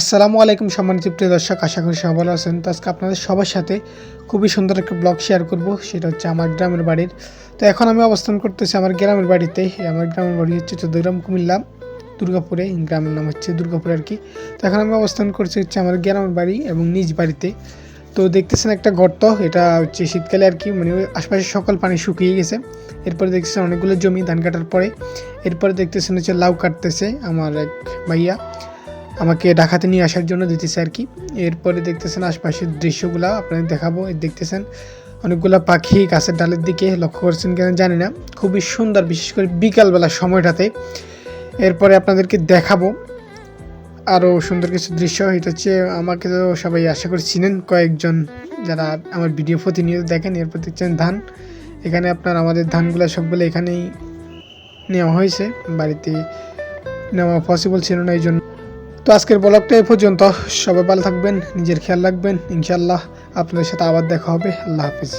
আসসালামু আলাইকুম সম্মানিত প্রিয় দর্শক, আশা করি সবাই ভালো আছেন। তো আজকে আপনাদের সবার সাথে খুবই সুন্দর একটা ব্লগ শেয়ার করব, সেটা হচ্ছে আমার গ্রামের বাড়ির। তো এখন আমি অবস্থান করতেছি আমার গ্রামের বাড়িতে। আমার গ্রামের বাড়ি হচ্ছে চৌদ্দগ্রাম কুমিল্লা, দুর্গাপুরে গ্রামের নাম হচ্ছে দুর্গাপুর আর কি। তো এখন আমি অবস্থান করছি হচ্ছে আমার গ্রামের বাড়ি এবং নিজ বাড়িতে। তো দেখতেছেন একটা গর্ত, এটা হচ্ছে শীতকালে আর কি মানে আশপাশের সকল পানি শুকিয়ে গেছে। এরপরে দেখতেছেন অনেকগুলো জমি ধান কাটার পরে। এরপরে দেখতেছেন হচ্ছে লাউ কাটতেছে আমার এক ভাইয়া। আমাকে ঢাকাতে নিয়ে আসার জন্য দিতেছে আর কি। এরপরে দেখতেছেন আশপাশের দৃশ্যগুলো আপনাদের দেখাবো। দেখতেছেন, অনেকগুলো পাখি গাছের ডালের দিকে লক্ষ্য করছেন কেন জানি না। খুবই সুন্দর, বিশেষ করে বিকালবেলা সময়টাতে। এরপরে আপনাদেরকে দেখাবো আরও সুন্দর কিছু দৃশ্য। এটা হচ্ছে আমাকে তো সবাই আশা করি চিনেন, কয়েকজন যারা আমার ভিডিও প্রতিনিয়ত দেখেন, এরপর দেখছেন ধান। এখানে আপনার আমাদের ধানগুলো সবগুলো এখানেই নেওয়া হয়েছে। বাড়িতে নেওয়া পসিবল ছিল না, এই জন্য তো আজকের ব্লগটা এ পর্যন্ত। সবাই ভালো থাকবেন, নিজের খেয়াল রাখবেন। ইনশাল্লাহ আপনাদের সাথে আবার দেখা হবে। আল্লাহ হাফিজ।